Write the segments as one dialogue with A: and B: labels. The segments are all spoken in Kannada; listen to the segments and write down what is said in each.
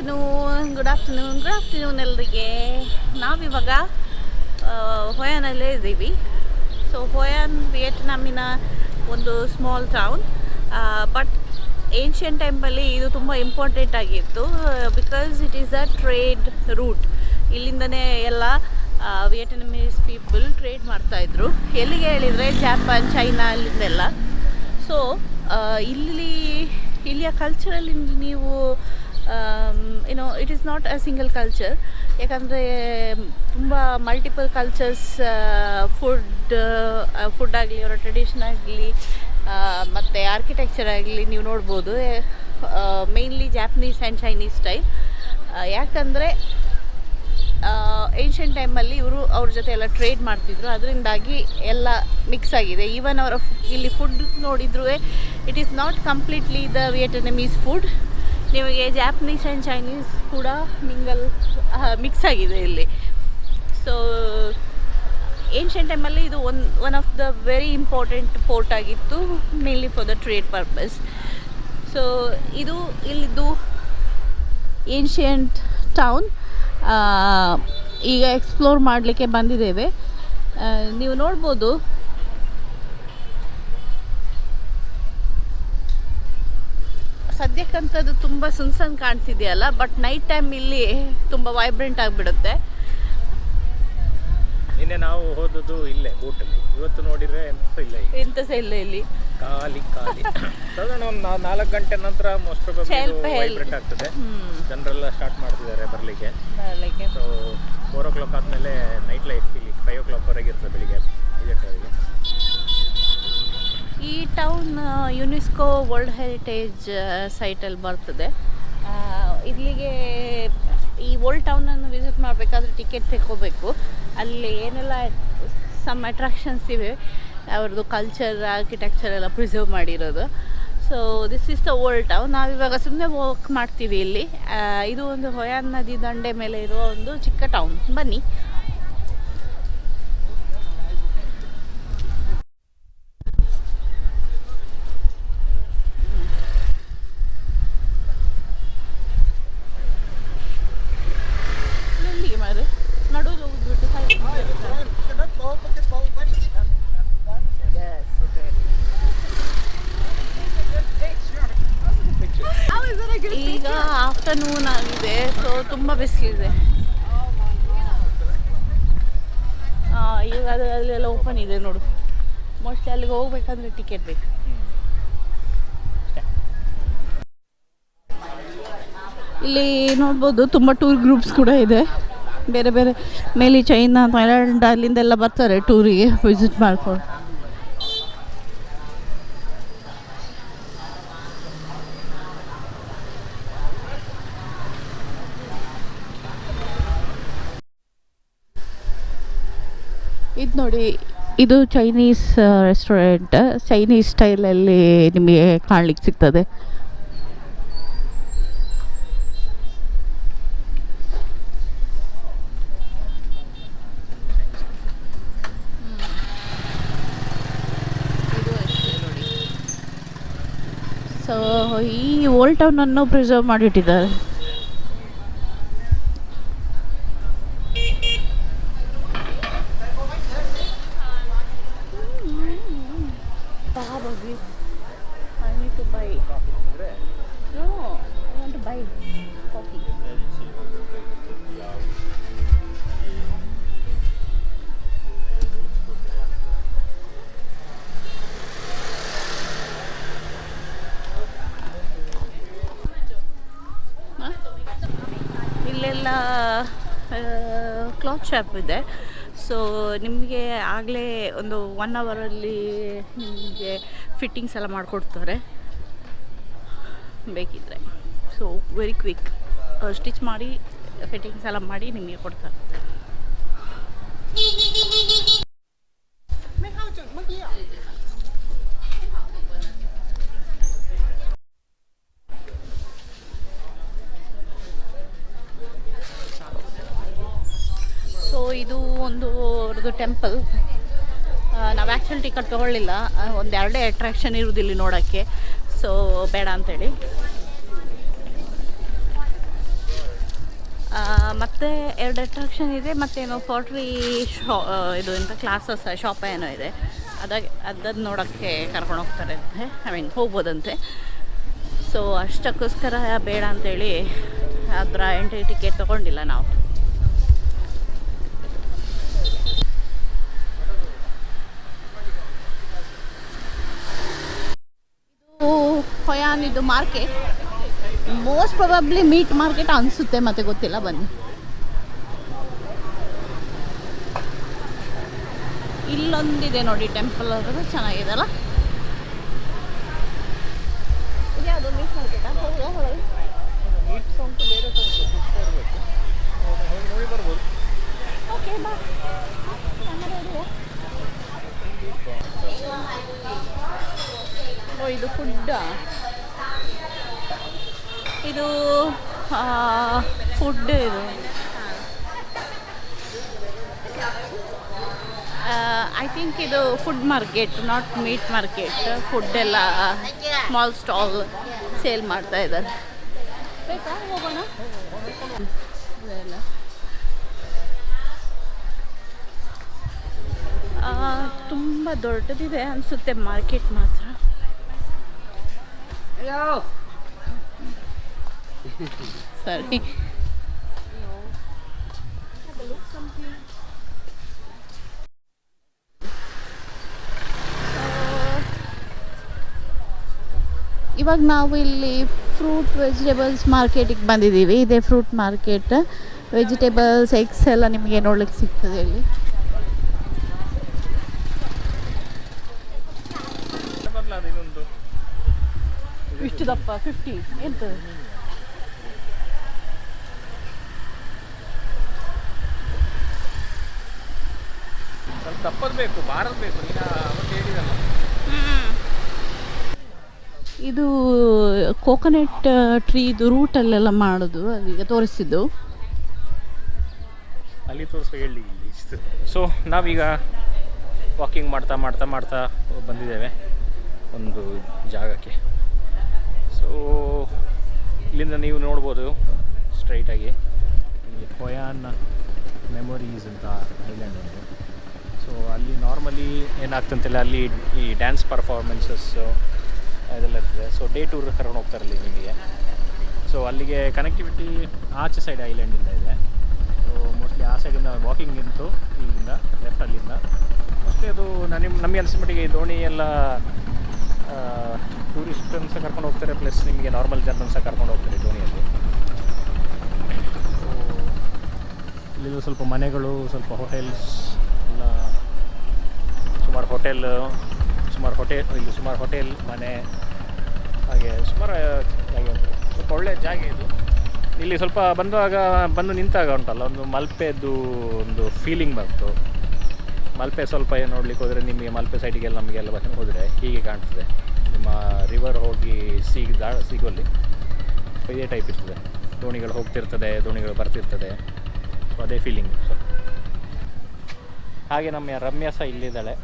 A: Afternoon good afternoon good afternoon ಎಲ್ಲರಿಗೆ ನಾವಿವಾಗ ಹೊಯಾನಲ್ಲೇ ಇದ್ದೀವಿ. ಸೊ ಹೊಯಾನ್ ವಿಯೆಟ್ನಾಮಿನ ಒಂದು ಸ್ಮಾಲ್ ಟೌನ್ ಬಟ್ ಏನ್ಷಿಯನ್ ಟೈಮಲ್ಲಿ ಇದು ತುಂಬ ಇಂಪಾರ್ಟೆಂಟ್ ಆಗಿತ್ತು because it is a trade route ಇಲ್ಲಿಂದನೇ ಎಲ್ಲ ವಿಯೆಟ್ನಮೀಸ್ ಪೀಪಲ್ ಟ್ರೇಡ್ ಮಾಡ್ತಾಯಿದ್ರು ಎಲ್ಲಿಗೆ ಹೇಳಿದರೆ ಜಾಪಾನ್ ಚೈನಾ ಅಲ್ಲಿಂದೆಲ್ಲ. ಸೊ ಇಲ್ಲಿ, ಇಲ್ಲಿಯ ಕಲ್ಚರಲ್ಲಿ ನೀವು ಏನೋ it is not a single culture ಯಾಕಂದರೆ, ತುಂಬ ಮಲ್ಟಿಪಲ್ ಕಲ್ಚರ್ಸ್ ಫುಡ್ ಫುಡ್ ಆಗಲಿ, ಅವರ ಟ್ರೆಡಿಷನ್ ಆಗಲಿ ಮತ್ತು ಆರ್ಕಿಟೆಕ್ಚರ್ ಆಗಲಿ ನೀವು ನೋಡ್ಬೋದು. Mainly Japanese and Chinese type ಯಾಕಂದರೆ ಏನ್ಷಿಯನ್ ಟೈಮಲ್ಲಿ ಇವರು ಅವ್ರ ಜೊತೆ ಎಲ್ಲ ಟ್ರೇಡ್ ಮಾಡ್ತಿದ್ರು. ಅದರಿಂದಾಗಿ ಎಲ್ಲ ಮಿಕ್ಸ್ ಆಗಿದೆ. ಈವನ್ ಅವರ ಇಲ್ಲಿ ಫುಡ್ ನೋಡಿದ್ರೂ it is not completely the Vietnamese food ನಿಮಗೆ ಜಾಪನೀಸ್ ಆ್ಯಂಡ್ ಚೈನೀಸ್ ಕೂಡ ಮಿಂಗಲ್ ಮಿಕ್ಸ್ ಆಗಿದೆ ಇಲ್ಲಿ. ಸೊ ಏನ್ಷಿಯನ್ ಟೈಮಲ್ಲಿ ಇದು one one of the very important port ಆಗಿತ್ತು mainly for the trade purpose so ಇದು ಇಲ್ಲಿದ್ದು ಏನ್ಷಿಯಂಟ್ ಟೌನ್ ಈಗ ಎಕ್ಸ್ಪ್ಲೋರ್ ಮಾಡಲಿಕ್ಕೆ ಬಂದಿದ್ದೇವೆ. ನೀವು ನೋಡ್ಬೋದು ಸದ್ಯಕ್ಕಂಥದ್ದು ತುಂಬ ಸುನ್ಸನ್ ಕಾಣ್ತಿದೆಯಲ್ಲ ಬಟ್ ನೈಟ್ ಟೈಮ್ ಇಲ್ಲಿ ತುಂಬ ವೈಬ್ರೆಂಟ್ ಆಗಿಬಿಡುತ್ತೆ.
B: ನಿನ್ನೆ ನಾವು ಹೋದದ್ದು ಇಲ್ಲೇ ಬೋಟಲ್ಲಿ. ಇವತ್ತು ನೋಡಿದ್ರೆ ಎಂತ ಇಲ್ಲ
A: ಎಂತ ಸಹ ಇಲ್ಲ ಇಲ್ಲಿ.
B: ಖಾಲಿ ಖಾಲಿ. ಸಾಧಾರಣ ಒಂದು ನಾಲ್ಕು ಗಂಟೆ ನಂತರ ಮೋಸ್ಟ್. ವೈಬ್ರೆಂಟ್ ಆಗ್ತದೆ. ಜನರೆಲ್ಲ ಸ್ಟಾರ್ಟ್ ಮಾಡ್ತಿದ್ದಾರೆ ಬರಲಿಕ್ಕೆ.
A: ಬರ್ಲಿಕ್ಕೆ.
B: ಸೊ ಫೋರ್ ಓ ಕ್ಲಾಕ್ ಆದಮೇಲೆ ನೈಟ್ ಲೈಫ್ ಇಲ್ಲಿ ಫೈವ್ ಓ ಕ್ಲಾಕ್ ವರೆಗೆ ಇರ್ತದೆ ಬೆಳಿಗ್ಗೆ. ಐದು ಗಂಟೆವರೆಗೆ.
A: ಈ ಟೌನ್ ಯುನೆಸ್ಕೋ ವರ್ಲ್ಡ್ ಹೆರಿಟೇಜ್ ಸೈಟಲ್ಲಿ ಬರ್ತದೆ. ಇಲ್ಲಿಗೆ ಈ ಓಲ್ಡ್ ಟೌನನ್ನು ವಿಸಿಟ್ ಮಾಡಬೇಕಾದ್ರೆ ಟಿಕೆಟ್ ತೆಕ್ಕೋಬೇಕು. ಅಲ್ಲಿ ಏನೆಲ್ಲ ಸಮ್ ಅಟ್ರಾಕ್ಷನ್ಸ್ ಇವೆ, ಅವ್ರದ್ದು ಕಲ್ಚರ್ ಆರ್ಕಿಟೆಕ್ಚರ್ ಎಲ್ಲ ಪ್ರಿಸರ್ವ್ ಮಾಡಿರೋದು. So this is the old town ನಾವಿವಾಗ ಸುಮ್ಮನೆ ವಾಕ್ ಮಾಡ್ತೀವಿ ಇಲ್ಲಿ. ಇದು ಒಂದು ಹೊಯಾನ್ ನದಿ ದಂಡೆ ಮೇಲೆ ಇರುವ ಒಂದು ಚಿಕ್ಕ ಟೌನ್ ಬನ್ನಿ ಎಲ್ಲಿಗೆ ಮಾರೆ ನಡುವುದು ಹೋಗ್ಬಿಟ್ಟು ಈಗ ಆಫ್ಟರ್ನೂನ್ ಆಗಿದೆ ಸೊ ತುಂಬ ಬಿಸಿಲಿದೆ. ಈಗ ಅದು ಅಲ್ಲೆಲ್ಲ ಓಪನ್ ಇದೆ ನೋಡು. ಮೋಸ್ಟ್ಲಿ ಅಲ್ಲಿಗೆ ಹೋಗ್ಬೇಕಂದ್ರೆ ಟಿಕೆಟ್ ಬೇಕು. ಇಲ್ಲಿ ನೋಡ್ಬೋದು ತುಂಬ ಟೂರ್ ಗ್ರೂಪ್ಸ್ ಕೂಡ ಇದೆ. ಬೇರೆ ಬೇರೆ ಮೇಲೆ ಚೈನಾ ಥೈಲ್ಯಾಂಡ್ ಅಲ್ಲಿಂದೆಲ್ಲ ಬರ್ತಾರೆ ಟೂರಿಗೆ ವಿಸಿಟ್ ಮಾಡ್ಕೊಂಡು. ಇದು ನೋಡಿ, ಇದು ಚೈನೀಸ್ ರೆಸ್ಟೋರೆಂಟ್ ಚೈನೀಸ್ ಸ್ಟೈಲಲ್ಲಿ ನಿಮಗೆ ಕಾಣಲಿಕ್ಕೆ ಸಿಗ್ತದೆ. ಸೊ ಈ ಓಲ್ಡ್ ಟೌನನ್ನು ಪ್ರಿಸರ್ವ್ ಮಾಡಿಟ್ಟಿದ್ದಾರೆ. I need to buy. No, I want to buy coffee. ಹ? ಇಲ್ಲೆಲ್ಲ ಕ್ಲಾತ್ ಶಾಪ್ ಇದೆ ಸೊ ನಿಮಗೆ ಆಗಲೇ ಒಂದು ಒನ್ ಅವರಲ್ಲಿ ನಿಮಗೆ ಫಿಟ್ಟಿಂಗ್ಸ್ ಎಲ್ಲ ಮಾಡಿಕೊಡ್ತಾರೆ. ಬೇಕಿದ್ದರೆ ಸೊ ವೆರಿ ಕ್ವಿಕ್ ಸ್ಟಿಚ್ ಮಾಡಿ ಫಿಟ್ಟಿಂಗ್ಸ್ ಎಲ್ಲ ಮಾಡಿ ನಿಮಗೆ ಕೊಡ್ತಾರೆ. ಸೊ ಇದು ಒಂದು ಅವ್ರದ್ದು ಟೆಂಪಲ್ ಆ್ಯಕ್ಚುಲಿ ಟಿಕೆಟ್ ತೊಗೊಳ್ಳಿಲ್ಲ. ಒಂದು ಎರಡೇ ಅಟ್ರಾಕ್ಷನ್ ಇರುವುದಿಲ್ಲ ನೋಡೋಕ್ಕೆ. ಸೊ ಬೇಡ ಅಂತೇಳಿ. ಮತ್ತು ಎರಡು ಅಟ್ರಾಕ್ಷನ್ ಇದೆ, ಮತ್ತೇನೋ ಪೋಟ್ರಿ ಶಾ ಇದು ಎಂಥ ಕ್ಲಾಸಸ್ ಶಾಪ್ ಏನೋ ಇದೆ. ಅದಾಗ ಅದನ್ನು ನೋಡೋಕ್ಕೆ ಕರ್ಕೊಂಡು ಹೋಗ್ತಾರೆ ಅಂತೆ. I mean ಹೋಗ್ಬೋದಂತೆ. ಸೊ ಅಷ್ಟಕ್ಕೋಸ್ಕರ ಬೇಡ ಅಂತೇಳಿ ಅದರ ಎಂಟ್ರಿ ಟಿಕೆಟ್ ತೊಗೊಂಡಿಲ್ಲ ನಾವು ಇದು ಹೊಯಾನ್ ಇದು market most probably meat market ಅನಿಸುತ್ತೆ ಮತ್ತೆ ಗೊತ್ತಿಲ್ಲ, ಬನ್ನಿ. ಇಲ್ಲೊಂದಿದೆ ನೋಡಿ ಟೆಂಪಲ್ ಅದು, ಚೆನ್ನಾಗಿದೆ ಅಲ್ಲ ಇದ್ಯಾವುದು ಮೀಟ್ ಮಾರ್ಕೆಟಾ ಹೌದಾ ಹೊರಗೆ
B: ಮೀಟ್ ಸೌಂಟು ಬೇರೆ ಸೌಂಟು ಇರಬೇಕು ಹೋಗಿ ನೋಡಿ ಬರ್ಬೋದು
A: ಓಕೆ ಬಾ ಕ್ಯಾಮರಾ ಇದೆಯಾ ಓ ಇದು ಫುಡ್ ಇದು ಫುಡ್ ಇದು ಐ ಥಿಂಕ್ ಇದು food market not meat market food ಎಲ್ಲ ಸ್ಮಾಲ್ ಸ್ಟಾಲ್ ಸೇಲ್ ಮಾಡ್ತಾ ಇದ್ದಾರೆ. ಬೇಕಾ ಹೋಗೋಣ ಇದೆಲ್ಲ ಆ, ತುಂಬ ದೊಡ್ಡದಿದೆ ಅನಿಸುತ್ತೆ ಮಾರ್ಕೆಟ್ ಮಾತ್ರ. ಸರಿ ಇವಾಗ ನಾವು ಇಲ್ಲಿ ಫ್ರೂಟ್ ವೆಜಿಟೇಬಲ್ಸ್ ಮಾರ್ಕೆಟಿಗೆ ಬಂದಿದ್ದೀವಿ. ಇದೇ ಫ್ರೂಟ್ ಮಾರ್ಕೆಟ್ ವೆಜಿಟೇಬಲ್ಸ್ ಎಗ್ಸ್ ಎಲ್ಲ ನಿಮಗೆ ನೋಡ್ಲಿಕ್ಕೆ ಸಿಗ್ತದೆ ಇಲ್ಲಿ. ಇಷ್ಟು ದಪ್ಪ ಫಿಫ್ಟಿ ಎಂತ?
B: ಸ್ವಲ್ಪ ದಪ್ಪದ ಬೇಕು ಭಾರತ್ ಬೇಕು ನೀನು ಅವತ್ತು ಹೇಳಿದಲ್ಲ.
A: ಇದು ಕೋಕೋನಟ್ ಟ್ರೀದು ರೂಟಲ್ಲೆಲ್ಲ ಮಾಡೋದು ಅದೀಗ ತೋರಿಸಿದ್ದು.
B: ಅಲ್ಲಿ ತೋರಿಸುವ ಹೇಳಿ ಸೊ ನಾವೀಗ ವಾಕಿಂಗ್ ಮಾಡ್ತಾ ಮಾಡ್ತಾ ಮಾಡ್ತಾ ಬಂದಿದ್ದೇವೆ ಒಂದು ಜಾಗಕ್ಕೆ. ಸೊ ಇಲ್ಲಿಂದ ನೀವು ನೋಡ್ಬೋದು ಸ್ಟ್ರೈಟಾಗಿ ಕೊಯಾನ್ ಮೆಮೊರೀಸ್ ಅಂತ ಐಲ್ಯಾಂಡ್ ಸೊ ಅಲ್ಲಿ ನಾರ್ಮಲಿ ಏನಾಗ್ತಂತಿಲ್ಲ ಅಲ್ಲಿ ಈ ಡ್ಯಾನ್ಸ್ ಪರ್ಫಾರ್ಮೆನ್ಸಸ್ಸು ಅದೆಲ್ಲ ಇರ್ತದೆ ಸೊ ಡೇ ಟೂರ್ ಕರ್ಕೊಂಡು ಹೋಗ್ತಾರೆ ಅಲ್ಲಿ ನಿಮಗೆ. ಸೊ ಅಲ್ಲಿಗೆ ಕನೆಕ್ಟಿವಿಟಿ ಆಚೆ ಸೈಡ್ ಐಲ್ಯಾಂಡಿಂದ ಇದೆ ಸೊ ಮೋಸ್ಟ್ಲಿ ಆ ಸೈಡಿಂದ ವಾಕಿಂಗ್ ಇತ್ತು ಇಲ್ಲಿಂದ ಲೆಫ್ಟ್ ಅಲ್ಲಿಂದ. ಮೋಸ್ಟ್ಲಿ ಅದು ನಿಮ್ಮ ನಮಗೆ ಅನಿಸಿದ ಮಟ್ಟಿಗೆ ದೋಣಿ ಎಲ್ಲ ಟೂರಿಸ್ಟ್ ಸಹ ಕರ್ಕೊಂಡು ಹೋಗ್ತಾರೆ ಪ್ಲಸ್ ನಿಮಗೆ ನಾರ್ಮಲ್ ಜನರನ್ನು ಸಹ ಕರ್ಕೊಂಡು ಹೋಗ್ತಾರೆ ದೋಣಿಯಲ್ಲಿ. ಸೊ ಇಲ್ಲಿಂದ ಸ್ವಲ್ಪ ಮನೆಗಳು, ಸ್ವಲ್ಪ ಹೋಟೆಲ್ಸ್ ಎಲ್ಲ, ಸುಮಾರು ಹೋಟೆಲ್ ಸುಮಾರು ಹೋಟೆಲ್ ಇಲ್ಲಿ ಸುಮಾರು ಹೋಟೆಲ್ ಮನೆ, ಹಾಗೆ ಸುಮಾರು, ಹಾಗೆ ಸ್ವಲ್ಪ ಒಳ್ಳೆಯ ಜಾಗ ಇದು. ಇಲ್ಲಿ ಸ್ವಲ್ಪ ಬಂದಾಗ ಬಂದು ನಿಂತಾಗ ಉಂಟಲ್ಲ, ಒಂದು ಮಲ್ಪೆದ್ದು ಒಂದು ಫೀಲಿಂಗ್ ಬಂತು. ಮಲ್ಪೆ ಸ್ವಲ್ಪ ಏನು ನೋಡ್ಲಿಕ್ಕೆ ಹೋದರೆ ನಿಮಗೆ ಮಲ್ಪೆ ಸೈಡಿಗೆಲ್ಲ ನಮಗೆಲ್ಲ ಬಂದು ಹೋದರೆ ಹೀಗೆ ಕಾಣ್ತದೆ. ನಿಮ್ಮ ರಿವರ್ ಹೋಗಿ ಸೀಗ್ ದಾ ಸಿಗೋಲ್ಲಿ. ಇದೇ ಟೈಪ್ ಇರ್ತದೆ. ದೋಣಿಗಳು ಹೋಗ್ತಿರ್ತದೆ, ದೋಣಿಗಳು ಬರ್ತಿರ್ತದೆ. ಅದೇ ಫೀಲಿಂಗ್ ಹಾಗೆ ನಮ್ಮ ರಮ್ಯಾ ಸಹ ಇಲ್ಲಿದ್ದಾಳೆ.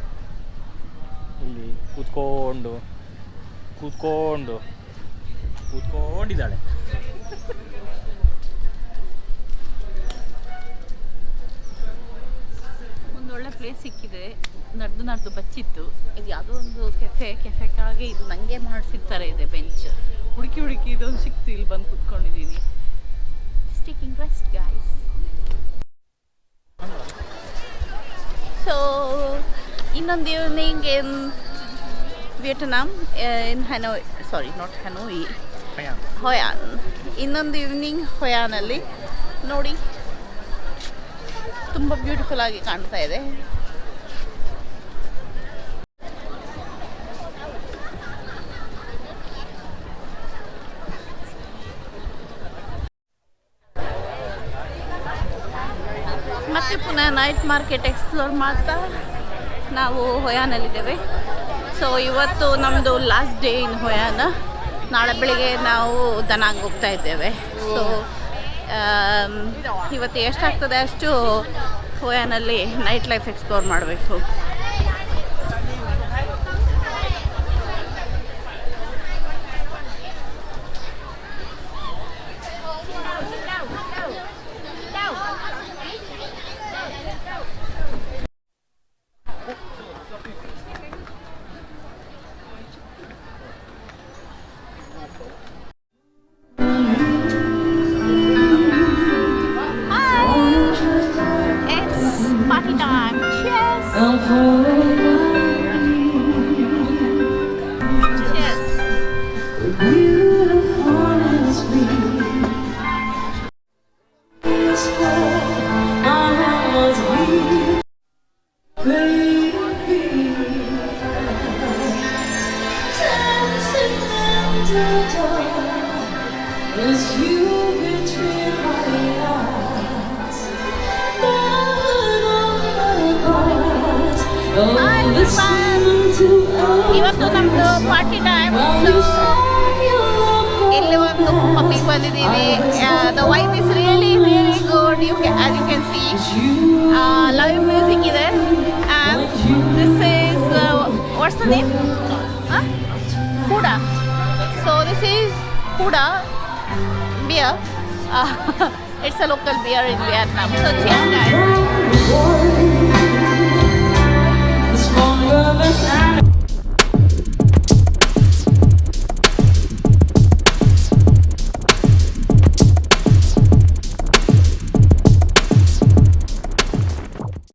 B: ಇಲ್ಲಿ ಕೂತ್ಕೊಂಡು ಕೂತ್ಕೊಂಡು, ಕೂತ್ಕೊಂಡಿದ್ದಾಳೆ.
A: ಒಳ್ಳೆ ಪ್ಲೇಸ್ ಸಿಕ್ಕಿದೆ. ನಡೆದು ನಡೆದು ಬಚ್ಚಿತ್ತು. ಇದು ಯಾವುದೋ ಒಂದು ಕೆಫೆ ಕೆಫೆ ಇದು ನನಗೆ ಮಾಡಿಸಿರ್ತಾರೆ ಇದೆ ಬೆಂಚ್ ಹುಡುಕಿ ಹುಡುಕಿ ಇದೊಂದು ಸಿಕ್ತು, ಇಲ್ಲಿ ಬಂದು ಕೂತ್ಕೊಂಡಿದ್ದೀನಿ. ಟೇಕಿಂಗ್ ರೆಸ್ಟ್ ಇನ್ನೊಂದು evening in Vietnam in Hanoi sorry not Hanoi
B: ಭಯಾನ್
A: Hoi An ಇನ್ನೊಂದು ಈವ್ನಿಂಗ್ ಹೊಯಾನಲ್ಲಿ ನೋಡಿ ತುಂಬ ಬ್ಯೂಟಿಫುಲ್ ಆಗಿ ಕಾಣ್ತಾ ಇದೆ. ಮತ್ತೆ ಪುನಃ ನೈಟ್ ಮಾರ್ಕೆಟ್ ಎಕ್ಸ್ಪ್ಲೋರ್ ಮಾಡ್ತಾ ನಾವು ಹೊಯಾನಲ್ಲಿದ್ದೇವೆ. ಸೊ ಇವತ್ತು ನಮ್ಮದು ಲಾಸ್ಟ್ ಡೇ ಇನ್ ಹೊಯಾನ. ನಾಳೆ ಬೆಳಿಗ್ಗೆ ನಾವು ದನಾಂಗ್ ಹೋಗ್ತಾ ಇದ್ದೇವೆ. ಸೊ ಇವತ್ತು ಎಷ್ಟಾಗ್ತದೆ ಅಷ್ಟು ಹೊಯಾನಲ್ಲಿ ನೈಟ್ ಲೈಫ್ ಎಕ್ಸ್ಪ್ಲೋರ್ ಮಾಡಬೇಕು. ಇವತ್ತು ನಮ್ದು ಪಾರ್ಟಿ ಟೈಮ್ ಸೊ ಇಲ್ಲಿ ಒಂದು ಪಬ್ಬಿಗೆ ಬಂದಿದ್ದೀವಿ. The vibe is really really good you as you can see live music ಇದೆ. And this is what's the name ಕೂಡ ಸೊ ದಿಸ್ ಈಸ್ ಕೂಡ beer it's a local beer in Vietnam so change guys.
C: love and